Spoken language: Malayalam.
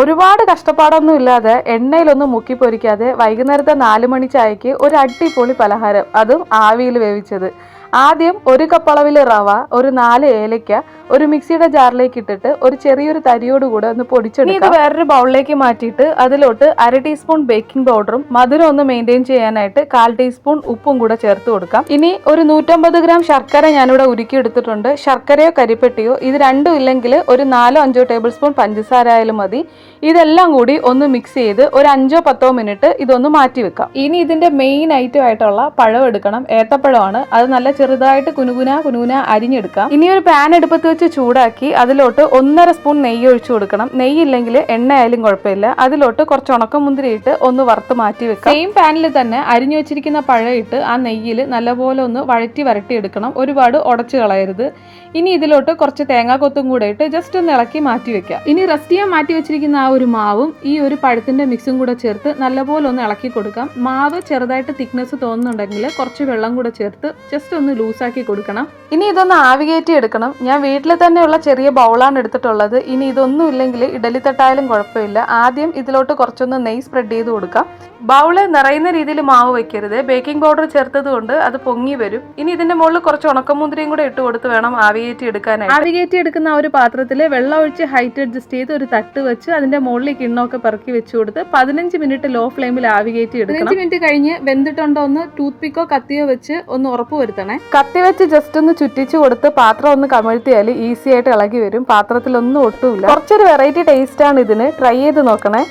ഒരുപാട് കഷ്ടപ്പാടൊന്നും ഇല്ലാതെ എണ്ണയിലൊന്നും മുക്കി പൊരിക്കാതെ വൈകുന്നേരത്തെ നാല് മണി ചായക്ക് ഒരു അടിപൊളി പലഹാരം. അതും ആവിയിൽ വേവിച്ചത്. ആദ്യം ഒരു കപ്പ് അളവിൽ റവ ഒരു നാല് ഏലയ്ക്ക ഒരു മിക്സിയുടെ ജാറിലേക്ക് ഇട്ടിട്ട് ഒരു ചെറിയൊരു തരിയോട് കൂടെ ഒന്ന് പൊടിച്ചെടുക്കുക ഇത് വേറൊരു ബൗളിലേക്ക് മാറ്റിയിട്ട് അതിലോട്ട് അര ടീസ്പൂൺ ബേക്കിംഗ് പൗഡറും മധുരം ഒന്ന് മെയിന്റെയിൻ ചെയ്യാനായിട്ട് കാൽ ടീസ്പൂൺ ഉപ്പും കൂടെ ചേർത്ത് കൊടുക്കാം. ഇനി ഒരു നൂറ്റമ്പത് ഗ്രാം ശർക്കര ഞാനിവിടെ ഉരുക്കി എടുത്തിട്ടുണ്ട് ശർക്കരയോ കരിപ്പെട്ടിയോ ഇത് രണ്ടും ഇല്ലെങ്കിൽ ഒരു നാലോ അഞ്ചോ ടേബിൾ സ്പൂൺ പഞ്ചസാര ആയാലും മതി. ഇതെല്ലാം കൂടി ഒന്ന് മിക്സ് ചെയ്ത് ഒരു അഞ്ചോ പത്തോ മിനിറ്റ് ഇതൊന്ന് മാറ്റി വെക്കാം ഇനി ഇതിന്റെ മെയിൻ ഐറ്റം ആയിട്ടുള്ള പഴം എടുക്കണം. ഏത്തപ്പഴമാണ്. അത് നല്ല ചെറുതായിട്ട് കുനുകുന കുനുകുന അരിഞ്ഞെടുക്കാം. ഇനി ഒരു പാൻ എടുപ്പത്ത് വെച്ച് ചൂടാക്കി അതിലോട്ട് ഒന്നര സ്പൂൺ നെയ്യ് ഒഴിച്ചു കൊടുക്കണം. നെയ്യ് ഇല്ലെങ്കിൽ എണ്ണ ആയാലും കുഴപ്പമില്ല. അതിലോട്ട് കുറച്ച് ഉണക്കമുന്തിരി ഇട്ട് ഒന്ന് വറുത്ത് മാറ്റി വെക്കാം. സെയിം പാനിൽ തന്നെ അരിഞ്ഞു വെച്ചിരിക്കുന്ന പഴം ഇട്ട് ആ നെയ്യിൽ നല്ലപോലെ ഒന്ന് വഴറ്റി വരട്ടി എടുക്കണം. ഒരുപാട് ഉടച്ചു കളയരുത്. ഇനി ഇതിലോട്ട് കുറച്ച് തേങ്ങാക്കൊത്തും കൂടെ ഇട്ട് ജസ്റ്റ് ഒന്ന് ഇളക്കി മാറ്റി വെക്കാം. ഇനി റെസ്റ്റ് ചെയ്യാൻ മാറ്റി വെച്ചിരിക്കുന്ന ആ ഒരു മാവും ഈ ഒരു പഴത്തിന്റെ മിക്സും കൂടെ ചേർത്ത് നല്ലപോലെ ഒന്ന് ഇളക്കി കൊടുക്കാം. മാവ് ചെറുതായിട്ട് തിക്നെസ് തോന്നുന്നുണ്ടെങ്കിൽ കുറച്ച് വെള്ളം കൂടെ ചേർത്ത് ജസ്റ്റ് ഒന്ന് ലൂസാക്കി കൊടുക്കണം. ഇനി ഇതൊന്ന് ആവികേറ്റി എടുക്കണം. ഞാൻ വീട്ടിൽ തന്നെയുള്ള ചെറിയ ബൗളാണ് എടുത്തിട്ടുള്ളത്. ഇനി ഇതൊന്നും ഇല്ലെങ്കിൽ ഇഡലി തട്ടായാലും കുഴപ്പമില്ല. ആദ്യം ഇതിലോട്ട് കുറച്ചൊന്ന് നെയ് സ്പ്രെഡ് ചെയ്ത് കൊടുക്കാം. ബൗൾ നിറയുന്ന രീതിയിൽ മാവ് വെക്കരുത്. ബേക്കിംഗ് പൗഡർ ചേർത്തത് കൊണ്ട് അത് പൊങ്ങി വരും. ഇനി ഇതിന്റെ മുകളിൽ കുറച്ച് ഉണക്കമുന്തിരിയും കൂടെ ഇട്ട് കൊടുത്ത് വേണം ആവികേറ്റി എടുക്കാനായിട്ട്. ആവികേറ്റി എടുക്കുന്ന ഒരു പാത്രത്തിൽ വെള്ളം ഒഴിച്ച് ഹൈറ്റ് അഡ്ജസ്റ്റ് ചെയ്ത് ഒരു തട്ട് വെച്ച് അതിന്റെ മുകളിൽ കിണ്ണമൊക്കെ പെറുക്കി വെച്ച് കൊടുത്ത് പതിനഞ്ച് മിനിറ്റ് ലോ ഫ്ലെയിമിൽ ആവികേറ്റി എടുക്കണം. പതിനഞ്ച് മിനിറ്റ് കഴിഞ്ഞ് വെന്തിട്ടുണ്ടോ ഒന്ന് ടൂത്ത് പിക്കോ കത്തിയോ വെച്ച് ഒന്ന് ഉറപ്പ് വരുത്തണേ. കത്തി വെച്ച് ജസ്റ്റ് ഒന്ന് ചുറ്റിച്ചു കൊടുത്ത് പാത്രം ഒന്ന് കമഴ്ത്തിയാൽ ഈസി ആയിട്ട് ഇളകി വരും. പാത്രത്തിലൊന്നും ഒട്ടുമില്ല കുറച്ചൊരു വെറൈറ്റി ടേസ്റ്റ് ആണ് ഇതിന്. ട്രൈ ചെയ്ത് നോക്കണേ.